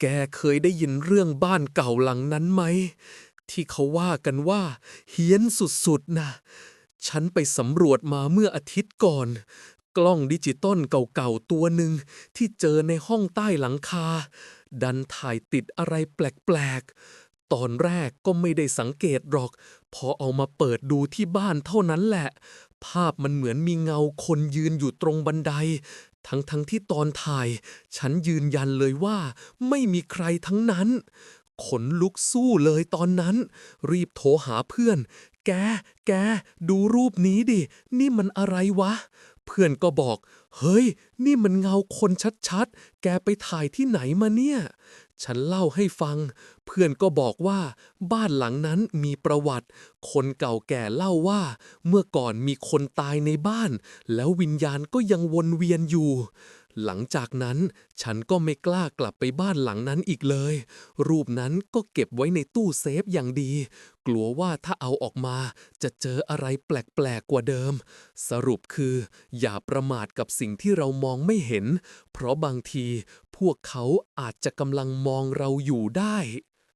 แกเคยได้ยินเรื่องบ้านเก่าหลังนั้นไหม ที่เขาว่ากันว่า เฮี้ยนสุดๆนะฉันไปสำรวจมาเมื่ออาทิตย์ก่อน กล้องดิจิตอลเก่าๆตัวหนึ่งที่เจอในห้องใต้หลังคา ดันถ่ายติดอะไรแปลกๆ ตอนแรกก็ไม่ได้สังเกตหรอก พอเอามาเปิดดูที่บ้านเท่านั้นแหละ ภาพมันเหมือนมีเงาคนยืนอยู่ตรงบันได ทั้งๆทที่ตอนถ่าย ฉันยืนยันเลยว่า ไม่มีใครทั้งนั้น ขนลุกสู้เลยตอนนั้น รีบโทรหาเพื่อน แก แก ดูรูปนี้ดิ นี่มันอะไรวะ เพื่อนก็บอก เฮ้ย นี่มันเงาคนชัดๆ แกไปถ่ายที่ไหนมาเนี่ย ฉันเล่าให้ฟัง เพื่อนก็บอกว่า บ้านหลังนั้นมีประวัติ คนเก่าแก่เล่าว่า เมื่อก่อนมีคนตายในบ้าน แล้ววิญญาณก็ยังวนเวียนอยู่ หลังจากนั้นฉันก็ไม่กล้ากลับไปบ้านหลังนั้นอีกเลย รูปนั้นก็เก็บไว้ในตู้เซฟอย่างดี กลัวว่าถ้าเอาออกมาจะเจออะไรแปลกๆกว่าเดิม สรุปคือ อย่าประมาทกับสิ่งที่เรามองไม่เห็น เพราะบางทีพวกเขาอาจจะกำลังมองเราอยู่ได้